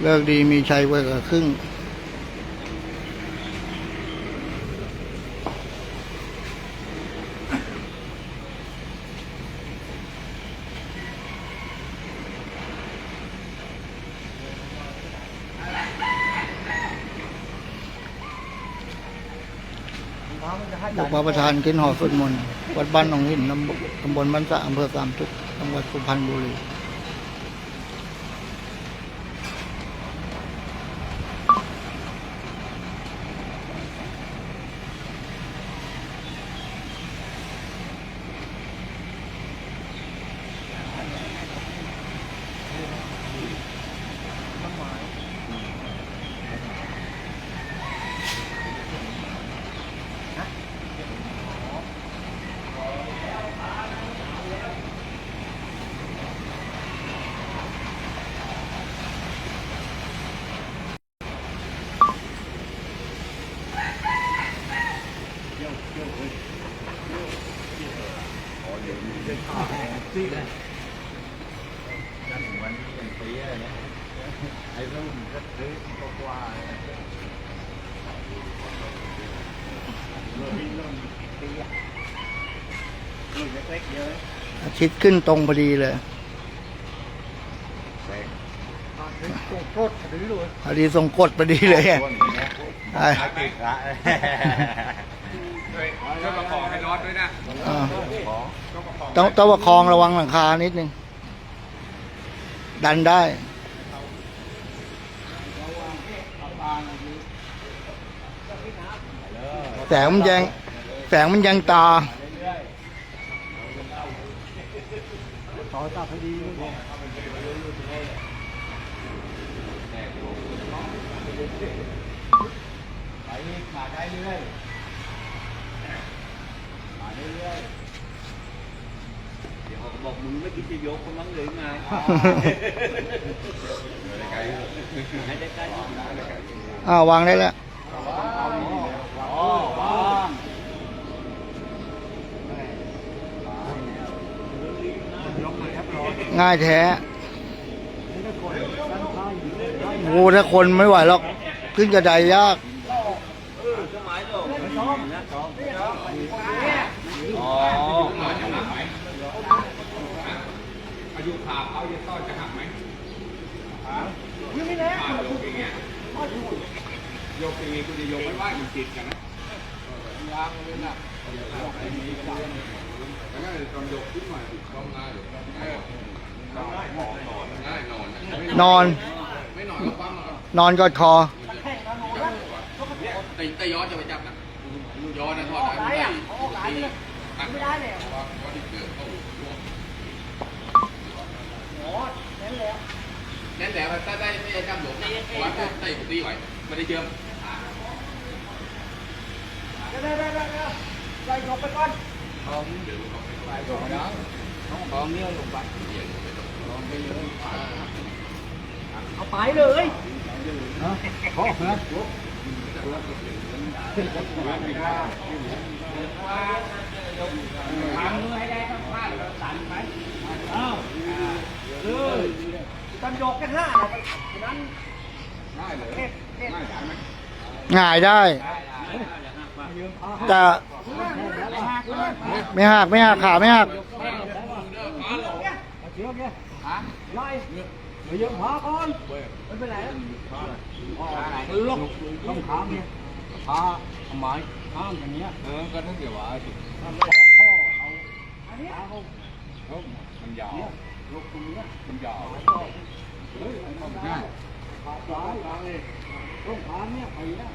เลิกดีมีชัยไว้กับครึ่งยกพระประธานขึ้นหอสวดมนต์วัดบ้านหนองหินตำบลตำบลบ้านสะอำเภอสามทุกจังหวัดสุพรรณบุรี อาทิตย์ขึ้นตรงพอดีเลยพอดีทรงกดพอดีเลยอะใช่ก็ประกอบให้รอดด้วยนะอ่าต้องต้องประคองระวังหลังคานิดนึง ดันได้ สงมันยังแสงมันยังตาไปขาได้เรื่อยขาได้เรื่อยเดี๋ยวบอกมึงไม่คิดจะยกเขามั้งหรือไงให้ได้ใกล้อ้าววางได้แล้ว ง่ายแท้โอ้ถ้าคนไม่ไหวหรอก ขึ้นกระไดยากอ๋ออายุขาเขาจะต้อนจะหักไหมยังไม่แน่โยกอย่างเงี้ยโยกอย่างงี้คุณจะโยกไม่ว่ามันติดกันนะยางเลยนะแล้วก็ตอนโยกขึ้นมาต้องง่ายอยู่ง่ายง่าย นอนนอนไม่นอนก็ปั๊มนอนกอดคอ แต่แต่ย้อนจะไปจับนะย้อนนะทอดได้ไม่ได้ไม่ได้เลยว่าว่าที่เกิดเขานั่นแหละถ้าได้ไม่ได้จับหลงว่าจะได้ตีไหวไม่ได้เชื่อม ของเนี่ยลงไปเอาไปเลยทางมือให้ได้ต้องพลาดแล้วตันไปอ้าวเลยตันโยกกันห้านั้นง่ายเลยง่ายไหมง่ายได้แต่ไม่หักไม่หักขาไม่หัก เชื่อแกไล่ เดี๋ยวยังพาก่อนไม่เป็นไรแล้วล็อกต้องขามเนี่ยพาทำไมข้ามอย่างเงี้ยเออก็ถ้าเกิดว่าพ่อเอาอันนี้เอามันยาวลูกตรงนี้มันยาวเฮ้ยง่ายขาซ้ายต้องขามเนี่ยไปเนี่ย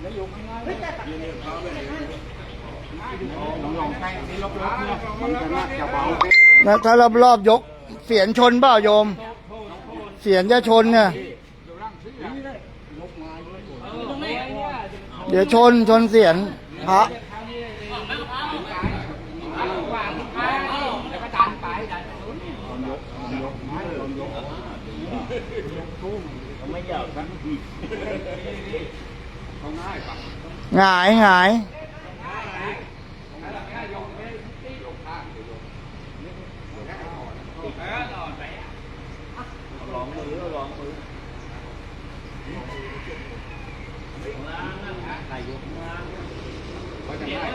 แล้วยกง่ายๆเลยลองลองใกล้ที่ลบๆเนี่ยมันจะน่าจะเบาแล้วถ้ารอบรอบๆยกเสียนชนเปล่าโยม เสียนจะชนเนี่ย เดี๋ยวชนชนเสียนพระวางท้ายวก็ดันไปดันไปไม่ยาวทั้งที เขาง่ายปะ หงายหงาย ลองมือลองมือเขาจะได้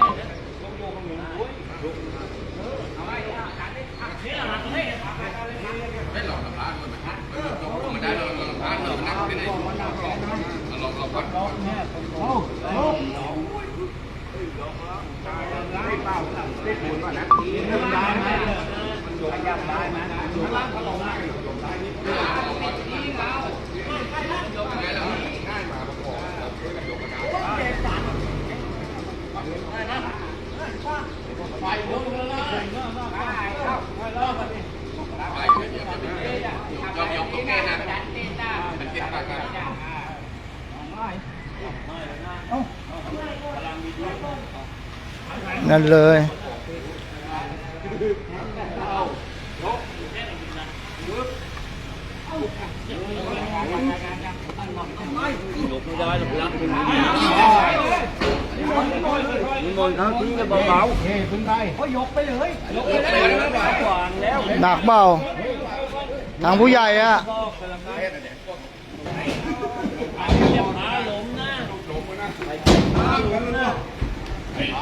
ไม่หลอกสะพานมันนะมันยกมันได้เราสะพานเรานักที่ไหนเราลองเราก่อน ไปเดี๋ยวจะไปยกยกตรงนี้นะมันเก็บปากกัน นั่นเลย ยกไม่ได้หรอกรักมันมันมนเขาทิ้งกันเบาๆเฮ้ยขึ้นไปเขายกไปเลยยกไปเลยวา งแล้วหนักเปล่าทางผู้ใหญ่อะ ข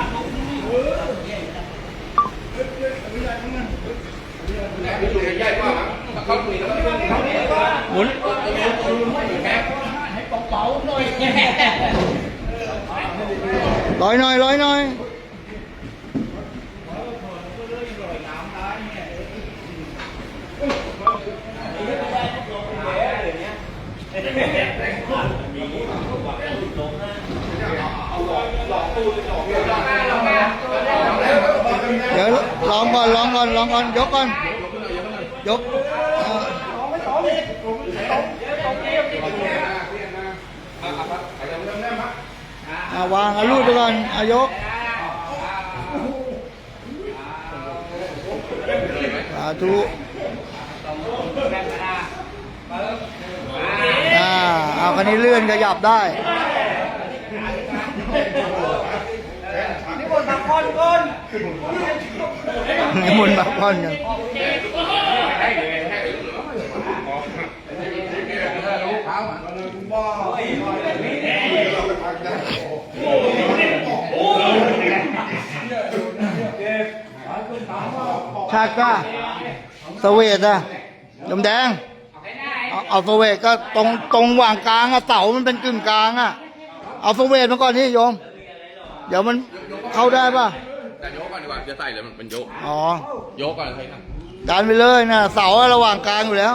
าหลงนะใหญ่กว่า เดี๋ยวลองก่อนลองก่อนลองก่อนยกก่อนยกอาวางอาลูดไปก่อนอายกสาธุอ่าเอา คันนี้เลื่อนขยับได้นิมนต์พักผ่อนกันชาติก็สเวตอะยมแดง เอาเอาสเวตก็ตรงตรงวางกลางอะเสามันเป็นกึ่งกลางอะเอาสเวตมาก่อนนี่โยม เดี๋ยวมันเข้าได้ป่ะแต่ยกก่อนดีกว่าจะใส่เลยมันเป็นยกอ๋อโยกก่อนใช่ครับดันไปเลยนะเสาอะระหว่างกลางอยู่แล้ว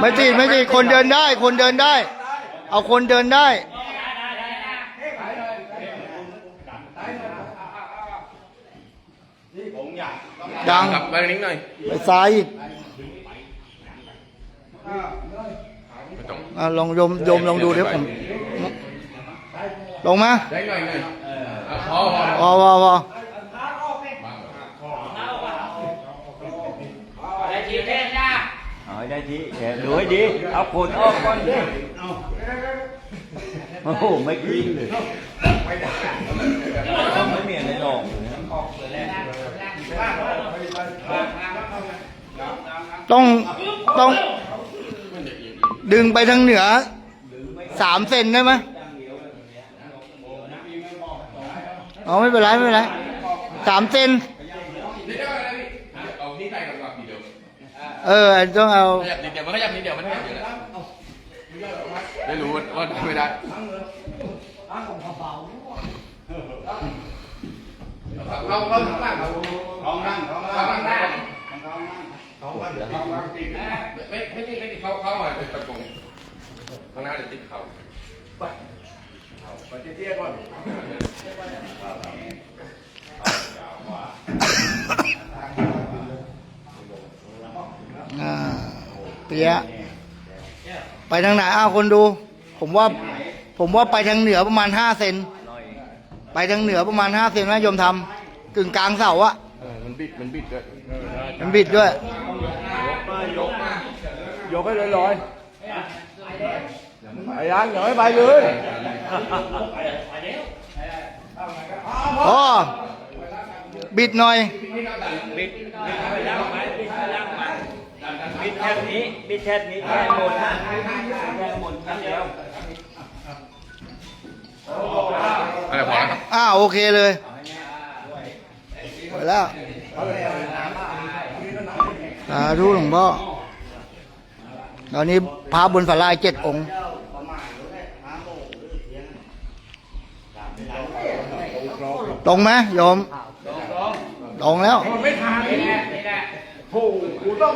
ไม่ติดไม่ติดคนเดินได้ คนเดินได้ เอาคนเดินได้ ยังกลับไปนิดหน่อยไปซ้ายอีกไม่ต้องอะลองโยมโยมลองดูเดี๋ยวผมลงมาได้หน่อยหน่อยพอพอพอพอพอเอาให้ได้ทีเดี๋ยวดูให้ดี เอาขนออกก่อนดิโอ้โหไม่กินเลยไม่มีอะไรหรอก ต้องต้อง ดึงไปทางเหนือสามเซนได้ไหมอ๋อไม่เป็นไรไม่เป็นไรสามเซนเออนทีเดียวเออต้องเอาขยับนิดเดียวมันขยับนิดเดียวมันขยับอยู่แล้วได้รู้ว่าว่าไม่ได้ เราเราข้างล่างเราท้องนั่งท้องล่างท้องนั่งท้องนั่งไม่ไม่ไม่ไม่เขาเขาอะเป็นตะกงข้างหน้าเดี๋ยวติดเขาไปไปเตี้ยก่อนอ่าเปียไปทางไหนอ้าวคนดู ผมว่า ผมว่าไปทางเหนือประมาณห้าเซนไปทางเหนือประมาณห้าเซนนะโยมทำ กึ่งกลางเสาอะมันบิด มันบิดด้วยมันบิดด้วย ยกให้ลอยๆไอ้ยังอย่าให้ไปเลยอ๋อบิดหน่อยบิดบิดไปย่างไปบิดไปย่างไปบิดแค่นี้บิดแค่นี้แค่หมดนะแค่หมดแค่เดียวอะไรพอแล้วครับอ้าวโอเคเลย ไปแล้วสาธุหลวงพ่อตอนนี้พระบนฝาลายเจ็ดองค์ตรงไหมโยมตรงแล้วไม่ทานนี่แหละนี่แหละโอ้โหต้อง